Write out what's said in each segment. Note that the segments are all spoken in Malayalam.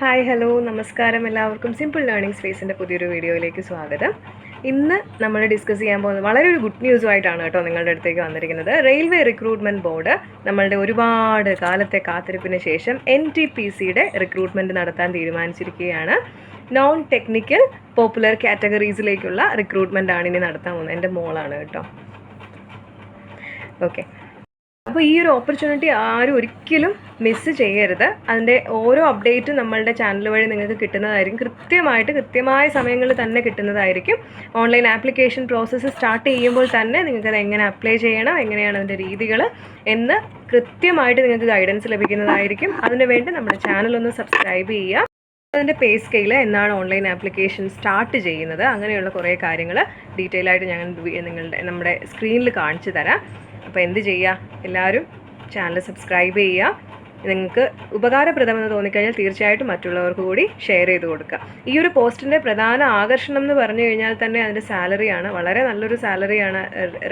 ഹായ് ഹലോ നമസ്കാരം. എല്ലാവർക്കും സിമ്പിൾ ലേണിംഗ് സ്പേസിന്റെ പുതിയൊരു വീഡിയോയിലേക്ക് സ്വാഗതം. ഇന്ന് നമ്മൾ ഡിസ്കസ് ചെയ്യാൻ പോകുന്നത് വളരെ ഒരു ഗുഡ് ന്യൂസുമായിട്ടാണ് കേട്ടോ നിങ്ങളുടെ അടുത്തേക്ക് വന്നിരിക്കുന്നത്. റെയിൽവേ റിക്രൂട്ട്മെന്റ് ബോർഡ് നമ്മളുടെ ഒരുപാട് കാലത്തെ കാത്തിരിപ്പിന് ശേഷം എൻ ടി പി സിയുടെ റിക്രൂട്ട്മെന്റ് നടത്താൻ തീരുമാനിച്ചിരിക്കുകയാണ്. നോൺ ടെക്നിക്കൽ പോപ്പുലർ കാറ്റഗറീസിലേക്കുള്ള റിക്രൂട്ട്മെന്റ് ആണ് ഇനി നടത്താൻ പോകുന്നത്. എന്റെ മോളാണ് കേട്ടോ. ഓക്കെ അപ്പോൾ ഈ ഒരു ഓപ്പർച്യൂണിറ്റി ആരും ഒരിക്കലും മിസ് ചെയ്യരുത്. അതിന്റെ ഓരോ അപ്ഡേറ്റും നമ്മളുടെ ചാനൽ വഴി നിങ്ങൾക്ക് കിട്ടുന്നതായിരിക്കും. കൃത്യമായിട്ട് കൃത്യമായ സമയങ്ങളിൽ തന്നെ കിട്ടുന്നതായിരിക്കും. ഓൺലൈൻ ആപ്ലിക്കേഷൻ പ്രോസസ്സ് സ്റ്റാർട്ട് ചെയ്യുമ്പോൾ തന്നെ നിങ്ങൾക്ക് എങ്ങനെ അപ്ലൈ ചെയ്യണം എങ്ങനെയാണ് അതിന്റെ രീതികൾ എന്ന് കൃത്യമായിട്ട് നിങ്ങൾക്ക് ഗൈഡൻസ് ലഭിക്കുന്നതായിരിക്കും. അതിന് വേണ്ടി നമ്മുടെ ചാനൽ ഒന്ന് സബ്സ്ക്രൈബ് ചെയ്യുക. അതിന്റെ പേ സ്കെയിൽ എന്നാണ് ഓൺലൈൻ ആപ്ലിക്കേഷൻ സ്റ്റാർട്ട് ചെയ്യുന്നത്. അങ്ങനെയുള്ള കുറേ കാര്യങ്ങൾ ഡീറ്റെയിൽ ആയിട്ട് ഞാൻ നിങ്ങളുടെ നമ്മുടെ സ്ക്രീനിൽ കാണിച്ചു തരാം. അപ്പോൾ എന്ത് ചെയ്യുക? എല്ലാവരും ചാനൽ സബ്സ്ക്രൈബ് ചെയ്യുക. നിങ്ങൾക്ക് ഉപകാരപ്രദമെന്ന് തോന്നിക്കഴിഞ്ഞാൽ തീർച്ചയായിട്ടും മറ്റുള്ളവർക്ക് കൂടി ഷെയർ ചെയ്ത് കൊടുക്കുക. ഈ ഒരു പോസ്റ്റിന്റെ പ്രധാന ആകർഷണം എന്ന് പറഞ്ഞു കഴിഞ്ഞാൽ തന്നെ അതിന്റെ സാലറിയാണ് വളരെ നല്ലൊരു സാലറിയാണ്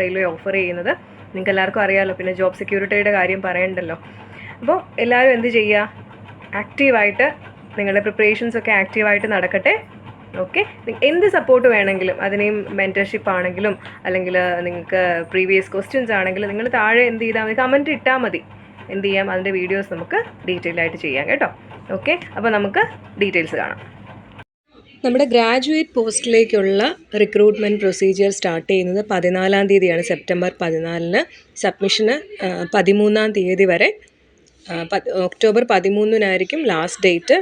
റെയിൽവേ ഓഫർ ചെയ്യുന്നത്. നിങ്ങൾക്ക് എല്ലാവർക്കും അറിയാമല്ലോ പിന്നെ ജോബ് സെക്യൂരിറ്റിയുടെ കാര്യം പറയണ്ടല്ലോ. അപ്പോൾ എല്ലാവരും എന്ത് ചെയ്യുക? ആക്റ്റീവായിട്ട് നിങ്ങളുടെ പ്രിപ്പറേഷൻസ് ഒക്കെ ആക്റ്റീവായിട്ട് നടക്കട്ടെ. ഓക്കെ എന്ത് സപ്പോർട്ട് വേണമെങ്കിലും അതിനെയും മെന്റർഷിപ്പ് ആണെങ്കിലും അല്ലെങ്കിൽ നിങ്ങൾക്ക് പ്രീവിയസ് ക്വസ്റ്റ്യൻസ് ആണെങ്കിലും നിങ്ങൾ താഴെ എന്ത് ചെയ്താൽ മതി കമന്റ് ഇട്ടാൽ മതി. എന്ത് ചെയ്യാം? അതിന്റെ വീഡിയോസ് നമുക്ക് ഡീറ്റെയിൽ ആയിട്ട് ചെയ്യാം കേട്ടോ. ഓക്കെ അപ്പോൾ നമുക്ക് ഡീറ്റെയിൽസ് കാണാം. നമ്മുടെ ഗ്രാജുവേറ്റ് പോസ്റ്റിലേക്കുള്ള റിക്രൂട്ട്മെന്റ് പ്രൊസീജിയർ സ്റ്റാർട്ട് ചെയ്യുന്നത് പതിനാലാം തീയതിയാണ്. സെപ്റ്റംബർ പതിനാലിന് സബ്മിഷന് പതിമൂന്നാം തീയതി വരെ ഒക്ടോബർ പതിമൂന്നിനായിരിക്കും ലാസ്റ്റ് ഡേറ്റ്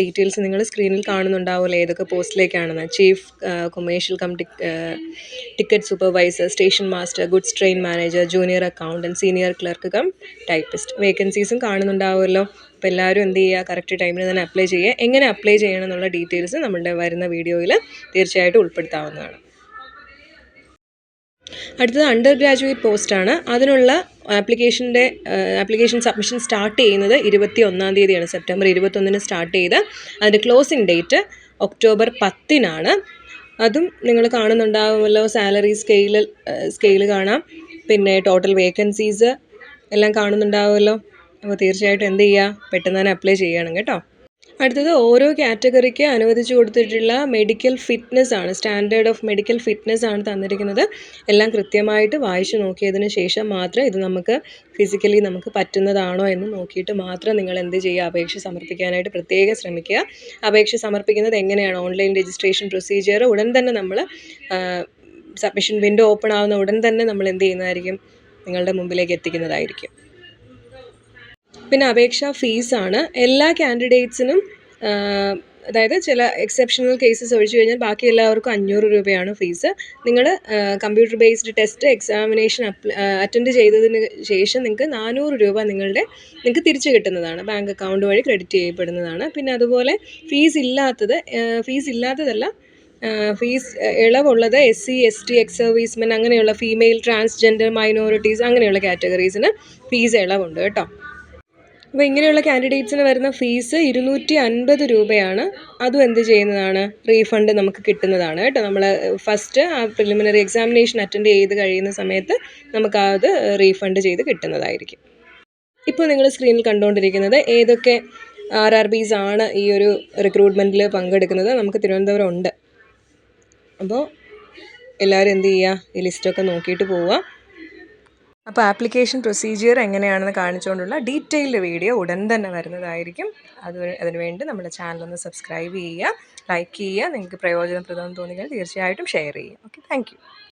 ഡീറ്റെയിൽസ് നിങ്ങൾ സ്ക്രീനിൽ കാണുന്നുണ്ടാവുമല്ലോ ഏതൊക്കെ പോസ്റ്റിലേക്കാണെന്ന്. Chief commercial cum ticket supervisor station master goods train manager junior accountant senior clerk cum typist വേക്കൻസീസും കാണുന്നുണ്ടാവുമല്ലോ. അപ്പോൾ എല്ലാവരും എന്ത് ചെയ്യുക? കറക്റ്റ് ടൈമിൽ തന്നെ അപ്ലൈ ചെയ്യുക. എങ്ങനെ അപ്ലൈ ചെയ്യണം എന്നുള്ള ഡീറ്റെയിൽസ് നമ്മുടെ വരുന്ന വീഡിയോയിൽ തീർച്ചയായിട്ടും ഉൾപ്പെടുത്താവുന്നതാണ്. അടുത്തത് അണ്ടർ ഗ്രാജുവേറ്റ് പോസ്റ്റാണ് അതിനുള്ള ആപ്ലിക്കേഷന്റെ ആപ്ലിക്കേഷൻ സബ്മിഷൻ സ്റ്റാർട്ട് ചെയ്യുന്നത് ഇരുപത്തി ഒന്നാം തീയതിയാണ്. സെപ്റ്റംബർ ഇരുപത്തൊന്നിന് സ്റ്റാർട്ട് ചെയ്ത് അതിന്റെ ക്ലോസിംഗ് ഡേറ്റ് ഒക്ടോബർ പത്തിനാണ്. അതും നിങ്ങൾ കാണുന്നുണ്ടാവുമല്ലോ സാലറി സ്കെയിൽ സ്കെയിൽ കാണാം. പിന്നെ ടോട്ടൽ വേക്കൻസീസ് എല്ലാം കാണുന്നുണ്ടാവുമല്ലോ. അപ്പോൾ തീർച്ചയായിട്ടും എന്ത് ചെയ്യുക? പെട്ടെന്ന് തന്നെ അപ്ലൈ ചെയ്യണം കേട്ടോ. അടുത്തത് ഓരോ കാറ്റഗറിക്ക് അനുവദിച്ചു കൊടുത്തിട്ടുള്ള മെഡിക്കൽ ഫിറ്റ്നസ് ആണ്. സ്റ്റാൻഡേർഡ് ഓഫ് മെഡിക്കൽ ഫിറ്റ്നസ് ആണ് തന്നിരിക്കുന്നത്. എല്ലാം കൃത്യമായിട്ട് വായിച്ചു നോക്കിയതിന് ശേഷം മാത്രം ഇത് നമുക്ക് ഫിസിക്കലി നമുക്ക് പറ്റുന്നതാണോ എന്ന് നോക്കിയിട്ട് മാത്രം നിങ്ങൾ എന്ത് ചെയ്യുക? അപേക്ഷ സമർപ്പിക്കാനായിട്ട് പ്രത്യേകം ശ്രമിക്കുക. അപേക്ഷ സമർപ്പിക്കുന്നത് എങ്ങനെയാണ്? ഓൺലൈൻ രജിസ്ട്രേഷൻ പ്രൊസീജിയർ ഉടൻ തന്നെ നമ്മൾ സബ്മിഷൻ വിൻഡോ ഓപ്പൺ ആവുന്ന ഉടൻ തന്നെ നമ്മൾ എന്ത് ചെയ്യുന്നതായിരിക്കും? നിങ്ങളുടെ മുമ്പിലേക്ക് എത്തിക്കുന്നതായിരിക്കും. പിന്നെ അപേക്ഷാ ഫീസാണ്. എല്ലാ കാൻഡിഡേറ്റ്സിനും അതായത് ചില എക്സെപ്ഷണൽ കേസസ് ഒഴിച്ചു കഴിഞ്ഞാൽ ബാക്കി എല്ലാവർക്കും അഞ്ഞൂറ് രൂപയാണ് ഫീസ്. നിങ്ങൾ computer based test examination attend ചെയ്തതിന് ശേഷം നിങ്ങൾക്ക് നാനൂറ് രൂപ നിങ്ങളുടെ നിങ്ങൾക്ക് തിരിച്ചു കിട്ടുന്നതാണ്. ബാങ്ക് അക്കൗണ്ട് വഴി ക്രെഡിറ്റ് ചെയ്യപ്പെടുന്നതാണ്. പിന്നെ അതുപോലെ ഫീസ് ഇല്ലാത്തത് ഫീസ് ഇല്ലാത്തതല്ല fees ഇളവുള്ളത് S C S T ex servicemen അങ്ങനെയുള്ള ഫീമെയിൽ ട്രാൻസ്ജെൻഡർ മൈനോറിറ്റീസ് അങ്ങനെയുള്ള കാറ്റഗറീസിന് ഫീസ് ഇളവുണ്ട് കേട്ടോ. അപ്പോൾ ഇങ്ങനെയുള്ള കാൻഡിഡേറ്റ്സിന് വരുന്ന ഫീസ് ഇരുന്നൂറ്റി അൻപത് രൂപയാണ്. അതും എന്ത് ചെയ്യുന്നതാണ്? റീഫണ്ട് നമുക്ക് കിട്ടുന്നതാണ് കേട്ടോ. നമ്മൾ ഫസ്റ്റ് ആ പ്രിലിമിനറി എക്സാമിനേഷൻ അറ്റൻഡ് ചെയ്ത് കഴിയുന്ന സമയത്ത് നമുക്ക് അത് റീഫണ്ട് ചെയ്ത് കിട്ടുന്നതായിരിക്കും. ഇപ്പോൾ നിങ്ങൾ സ്ക്രീനിൽ കണ്ടുകൊണ്ടിരിക്കുന്നത് ഏതൊക്കെ ആർ ആർ ബീസ് ആണ് ഈ ഒരു റിക്രൂട്ട്മെന്റിൽ പങ്കെടുക്കുന്നത്. നമുക്ക് തിരുവനന്തപുരം ഉണ്ട്. അപ്പോൾ എല്ലാവരും എന്ത് ചെയ്യുക? ഈ ലിസ്റ്റൊക്കെ നോക്കിയിട്ട് പോവുക. അപ്പോൾ ആപ്ലിക്കേഷൻ പ്രൊസീജിയർ എങ്ങനെയാണെന്ന് കാണിച്ചുകൊണ്ടുള്ള ഡീറ്റെയിൽഡ് വീഡിയോ ഉടൻ തന്നെ വരുന്നതായിരിക്കും. അത് അതിനുവേണ്ടി നമ്മുടെ ചാനൽ ഒന്ന് സബ്സ്ക്രൈബ് ചെയ്യുക ലൈക്ക് ചെയ്യുക നിങ്ങൾക്ക് പ്രയോജനപ്രദം തോന്നിയാൽ തീർച്ചയായിട്ടും ഷെയർ ചെയ്യുക. Okay thank